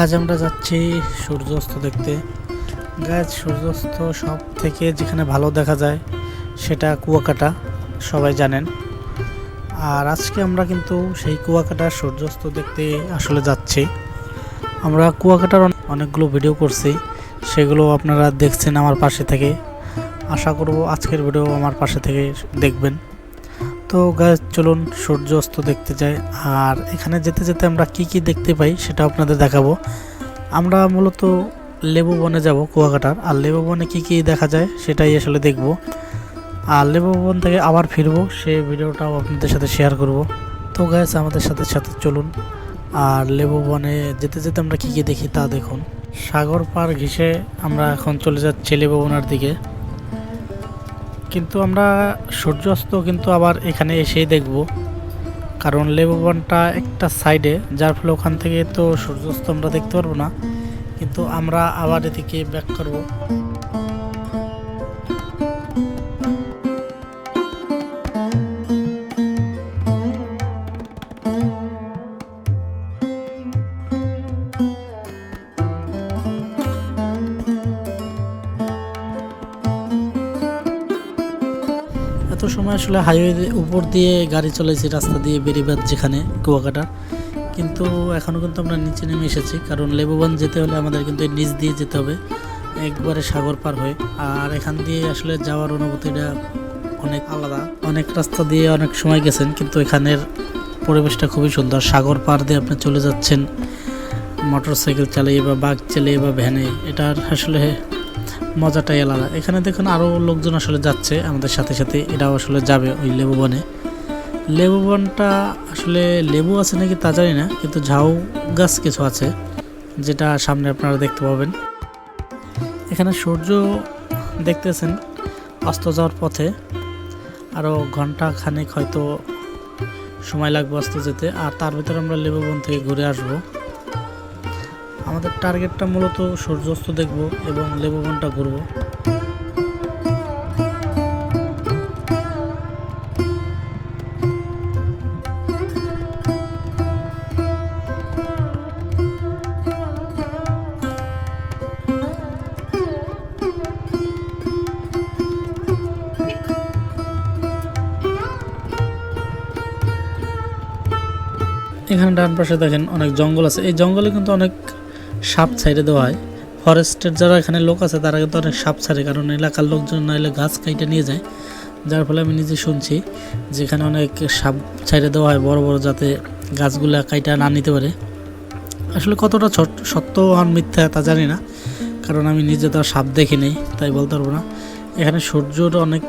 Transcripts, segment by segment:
আজ আমরা যাচ্ছি সূর্যাস্ত দেখতে। গাছ সূর্যাস্ত সব থেকে যেখানে ভালো দেখা যায় সেটা কুয়াকাটা, সবাই জানেন। আর আজকে আমরা কিন্তু সেই কুয়াকাটার সূর্যাস্ত দেখতে আসলে যাচ্ছি। আমরা কুয়াকাটার অনেকগুলো ভিডিও করছি, সেগুলো আপনারা দেখছেন আমার পাশে থেকে। আশা করব আজকের ভিডিও আমার পাশে থেকে দেখবেন। তো গাছ চলুন সূর্য অস্ত দেখতে যাই। আর এখানে যেতে যেতে আমরা কি কি দেখতে পাই সেটা আপনাদের দেখাবো। আমরা মূলত লেবু বনে যাব কুয়াকাটার। আর লেবু বনে কি কি দেখা যায় সেটাই আসলে দেখব। আর লেবু বন থেকে আবার ফিরবো, সে ভিডিওটাও আপনাদের সাথে শেয়ার করব। তো গাছ আমাদের সাথে সাথে চলুন। আর লেবু বনে যেতে যেতে আমরা কি কি দেখি তা দেখুন। সাগর পার ঘিসে আমরা এখন চলে যাচ্ছি লেবু বনের দিকে। কিন্তু আমরা সূর্যাস্ত কিন্তু আবার এখানে এসেই দেখব। কারণ লেবুবনটা একটা সাইডে, যার ফলে ওখান থেকে তো সূর্যাস্ত আমরা দেখতে পারব না। কিন্তু আমরা আবার এদিকে ব্যাক করব। সময় আসলে হাইওয়ে উপর দিয়ে গাড়ি চলেছে রাস্তা দিয়ে বেরিবাদ যেখানে কুয়াকাটার কিন্তু এখনও কিন্তু আমরা নিচে নেমে এসেছি, কারণ লেবুবান যেতে হলে আমাদের কিন্তু নিচ দিয়ে যেতে হবে, একবারে সাগর পার হয়ে। আর এখান দিয়ে আসলে যাওয়ার অনুভূতিটা অনেক আলাদা। অনেক রাস্তা দিয়ে অনেক সময় গেছেন, কিন্তু এখানের পরিবেশটা খুবই সুন্দর। সাগর পার দিয়ে আপনি চলে যাচ্ছেন মোটর সাইকেল চালিয়ে বা বাঘ চালিয়ে বা ভ্যানে, এটার আসলে মজাটাই আলাদা। এখানে দেখুন আরও লোকজন আসলে যাচ্ছে, আমাদের সাথে সাথে এটাও আসলে যাবে ওই লেবু বনে। লেবু বনটা আসলে লেবু আছে নাকি তা জানি না, কিন্তু ঝাউ গাছ কিছু আছে, যেটা সামনে আপনারা দেখতে পাবেন। এখানে সূর্য দেখতেছেন, অস্ত যাওয়ার পথে। আরও ঘণ্টা খানেক হয়তো সময় লাগবে অস্ত যেতে, আর তার ভিতরে আমরা লেবু বন থেকে ঘুরে আসব। আমাদের টার্গেটটা মূলত সূর্যাস্ত দেখব এবং লেবু বনটা ঘুরবো এখানে ডান পাশে দেখেন অনেক জঙ্গল আছে। এই জঙ্গলে কিন্তু অনেক সাপ ছাইড়ে দেওয়া হয়। ফরেস্টের যারা এখানে লোক আছে, তারা কিন্তু অনেক সাপ ছাড়ে, কারণ এলাকার লোকজন নাইলে গাছ কাইটে নিয়ে যায়। যার ফলে আমি নিজে শুনছি যেখানে অনেক সাপ ছাইড়ে দেওয়া হয়, বড় বড় যাতে গাছগুলা কাইটা না নিতে পারে। আসলে কতটা সত্য আর মিথ্যা তা জানি না, কারণ আমি নিজে তো সাপ দেখিনি তাই বলতে পারব না। এখানে সূর্যর অনেক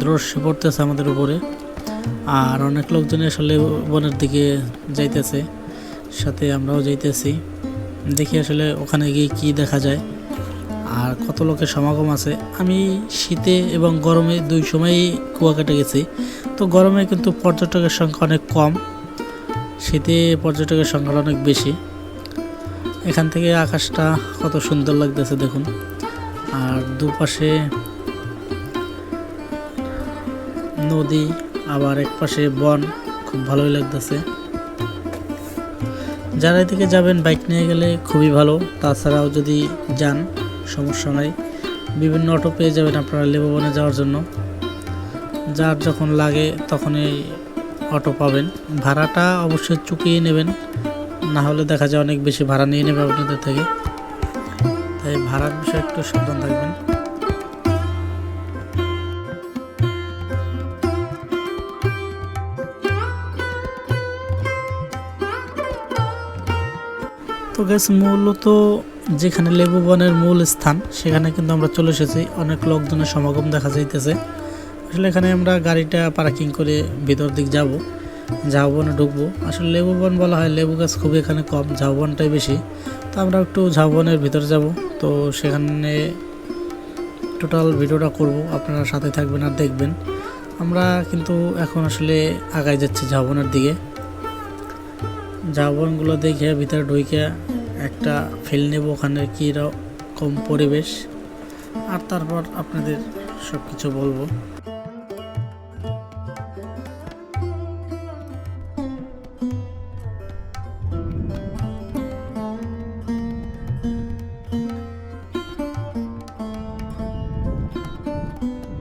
দ্রশ্য পড়তেছে আমাদের উপরে, আর অনেক লোকজন আসলে বনের দিকে যাইতেছে, সাথে আমরাও যাইতেছি। দেখি আসলে ওখানে গিয়ে কি দেখা যায়। আর কত লোকের সমাগম আছে। আমি শীতে এবং গরমে দুই সময়ই কুয়াকাটা গেছি। তো গরমে কিন্তু পর্যটকের সংখ্যা অনেক কম। শীতে পর্যটকের সংখ্যা অনেক বেশি। এখান থেকে আকাশটা কত সুন্দর লাগতেছে দেখুন। আর দুপাশে নদী, আবার এক পাশে বন, খুব ভালোই লাগতেছে। যারা এদিকে যাবেন বাইক নিয়ে গেলে খুবই ভালো। তাছাড়াও যদি যান, সমস্যা নাই। বিভিন্ন অটো পেয়ে যাবেন আপনারা লেবু বনে যাওয়ার জন্য। যার যখন লাগে তখনই অটো পাবেন। ভাড়াটা অবশ্যই চুকিয়ে নেবেন। না হলে দেখা যায় অনেক বেশি ভাড়া নিয়ে নেবে আপনাদের থেকে। তাই ভাড়ার বিষয়ে একটু সাবধান থাকবেন। তো গ্যাস মূলত যেখানে লেবু বনের মূল স্থান, সেখানে কিন্তু আমরা চলে এসেছি। অনেক লোকজনের সমাগম দেখা যাইতেছে। আসলে এখানে আমরা গাড়িটা পার্কিং করে ভিতর দিক যাব, ঝাউবনে ঢুকবো। আসলে লেবু বন বলা হয় লেবু গাছ খুব এখানে কম, ঝাউবনটাই বেশি। তো আমরা একটু ঝাউবনের ভিতরে যাব। তো সেখানে টোটাল ভিডিওটা করব, আপনারা সাথে থাকবেন আর দেখবেন। আমরা কিন্তু এখন আসলে আগায় যাচ্ছি ঝাউবনের দিকে। ঝাউবনগুলো দেখে ভিতরে ঢুকে একটা ফিল নেব ওখানে কীরকম পরিবেশ। আর তারপর আপনাদের সব কিছু বলব।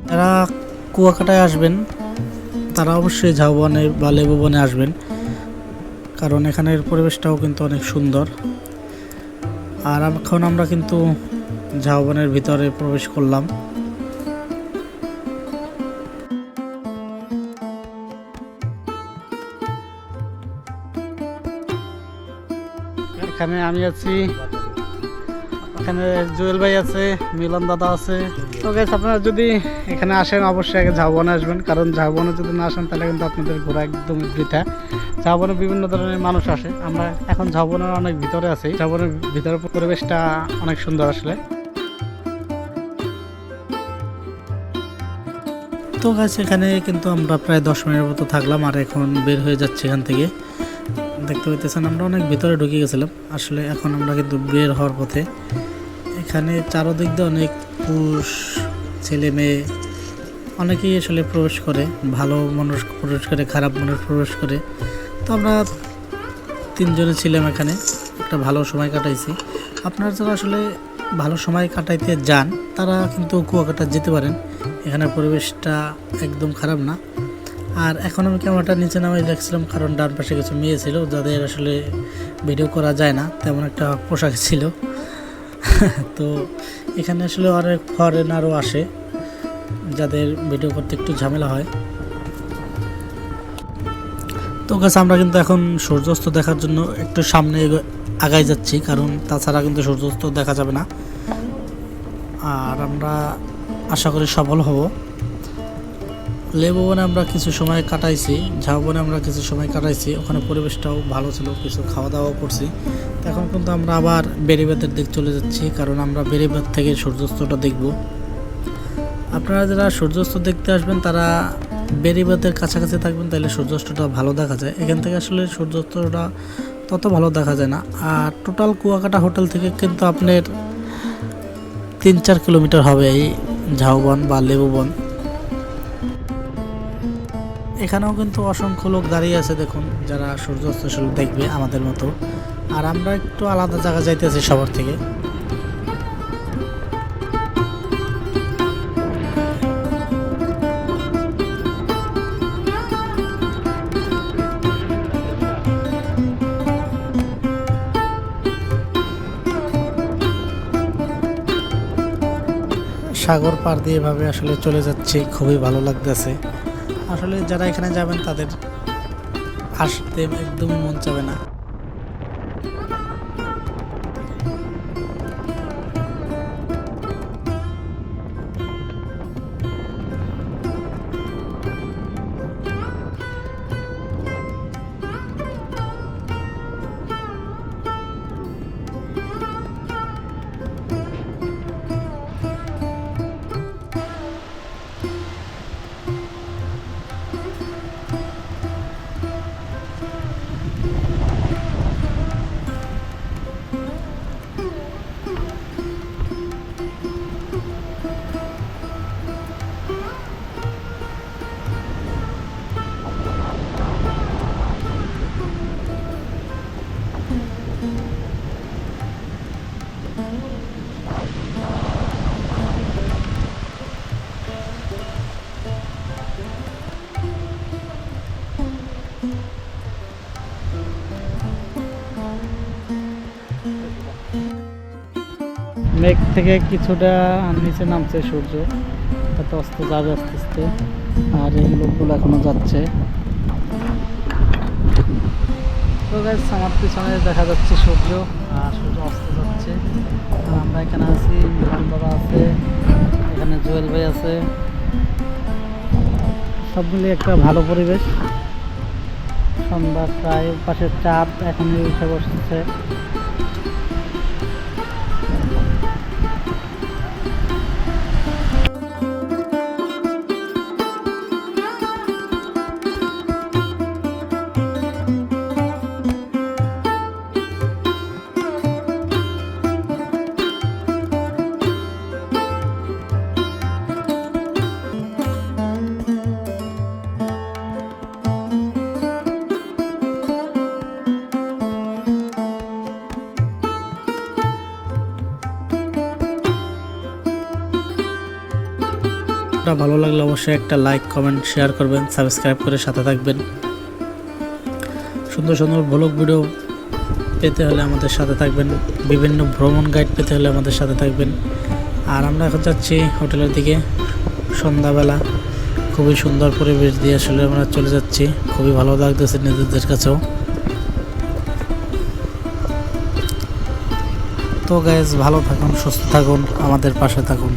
যারা কুয়াকাটায় আসবেন, তারা অবশ্যই ঝাউবনে বা লেবু বনে আসবেন। কারণ এখানের পরিবেশটাও কিন্তু অনেক সুন্দর। আর এখন আমরা কিন্তু ঝাউবনের ভিতরে প্রবেশ করলাম। এখানে আমি আছি। এখানে জুয়েল ভাই আছে, মিলন দাদা আছে। তো গাইস আপনারা যদি এখানে আসেন, অবশ্যই আগে ঝাউবনে আসবেন। কারণ ঝাউবনে যদি না আসেন, তাহলে কিন্তু আপনাদের ঘোরা একদম বৃথা। ঝাউবনে বিভিন্ন ধরনের মানুষ আসে। আমরা এখন ঝাউবনের অনেক ভিতরে আছি। ঝাউবনের ভিতরে পরিবেশটা অনেক সুন্দর আসলে। তো গাছ এখানে কিন্তু আমরা প্রায় দশ মিনিটের মতো থাকলাম আর এখন বের হয়ে যাচ্ছে এখান থেকে। দেখতে পাইতেছেন, আমরা অনেক ভিতরে ঢুকে গেছিলাম। আসলে এখন আমরা কিন্তু বের হওয়ার পথে। এখানে চারোদিক দিয়ে অনেক পুরুষ, ছেলে, মেয়ে, অনেকেই আসলে প্রবেশ করে। ভালো মানুষ প্রবেশ করে, খারাপ মানুষ প্রবেশ করে। তো আমরা তিনজনে ছিলাম এখানে। একটা ভালো সময় কাটাইছি। আপনারা যারা আসলে ভালো সময় কাটাইতে যান, তারা কিন্তু কুয়াকাটা যেতে পারেন। এখানে পরিবেশটা একদম খারাপ না। আর এখন আমি ক্যামেরাটা নিচে নামাই দেখছিলাম কারণ ডান পাশে কিছু মেয়ে ছিল, যাদের আসলে ভিডিও করা যায় না, তেমন একটা পোশাক ছিল। তো এখানে আসলে অনেক ফরেনারও আসে, যাদের ভিডিও করতে একটু ঝামেলা হয়। তো গাছ আমরা কিন্তু এখন সূর্যাস্ত দেখার জন্য একটু সামনে আগাই যাচ্ছি, কারণ তাছাড়া কিন্তু সূর্যাস্ত দেখা যাবে না। আর আমরা আশা করি সফল হব। লেবুবনে আমরা কিছু সময় কাটাইছি, ঝাউ বনে আমরা কিছু সময় কাটাইছি, ওখানে পরিবেশটাও ভালো ছিল, কিছু খাওয়া দাওয়া করছি এখন কিন্তু আমরা আবার বেরিবাদের দিক চলে যাচ্ছি, কারণ আমরা বেরিবাদ থেকে সূর্যাস্তটা দেখব। আপনারা যারা সূর্যাস্ত দেখতে আসবেন, তারা বেরিবাদের কাছাকাছি থাকবেন, তাহলে সূর্যাস্তটা ভালো দেখা যায়। এখান থেকে আসলে সূর্যাস্তটা তত ভালো দেখা যায় না। আর টোটাল কুয়াকাটা হোটেল থেকে কিন্তু আপনার তিন চার কিলোমিটার হবে এই ঝাউবন বা লেবুবন। এখানেও কিন্তু অসংখ্য লোক দাঁড়িয়ে আছে, দেখুন, যারা সূর্যাস্ত দেখবে আমাদের মতো। আর আমরা একটু আলাদা জায়গা যাইতেছি সবার থেকে। সাগর পার দিয়ে এভাবে আসলে চলে যাচ্ছি, খুবই ভালো লাগতেছে। আসলে যারা এখানে যাবেন, তাদের আসতে একদমই মন চাবে না। মেঘ থেকে কিছুটা নিচে নামছে সূর্য। হয়তো অস্ত যাবে আস্তে আস্তে। আর এই লোকগুলো এখনও যাচ্ছে। আমার পিছনে দেখা যাচ্ছে সূর্য। আর সূর্য অস্ত যাচ্ছে। আমরা এখানে আছি মিলন দাদা আছে, এখানে জুয়েল ভাই আছে। সব মিলিয়ে একটা ভালো পরিবেশ। সন্ধ্যা প্রায় পাশের চাঁদ এখনই উঠে বসছে। ব্লগটা ভালো লাগলে অবশ্যই একটা লাইক কমেন্ট শেয়ার করবেন সাবস্ক্রাইব করে সাথে থাকবেন। সুন্দর সুন্দর ব্লগ ভিডিও পেতে হলে আমাদের সাথে থাকবেন। বিভিন্ন ভ্রমণ গাইড পেতে হলে আমাদের সাথে থাকবেন। আর আমরা এখন যাচ্ছি হোটেলের দিকে। সন্ধ্যাবেলা খুবই সুন্দর পরিবেশ দিয়ে আসলে আমরা চলে যাচ্ছি। খুবই ভালো লাগতেছে নিজেদের কাছেও। তো গ্যাস ভালো থাকুন, সুস্থ থাকুন, আমাদের পাশে থাকুন।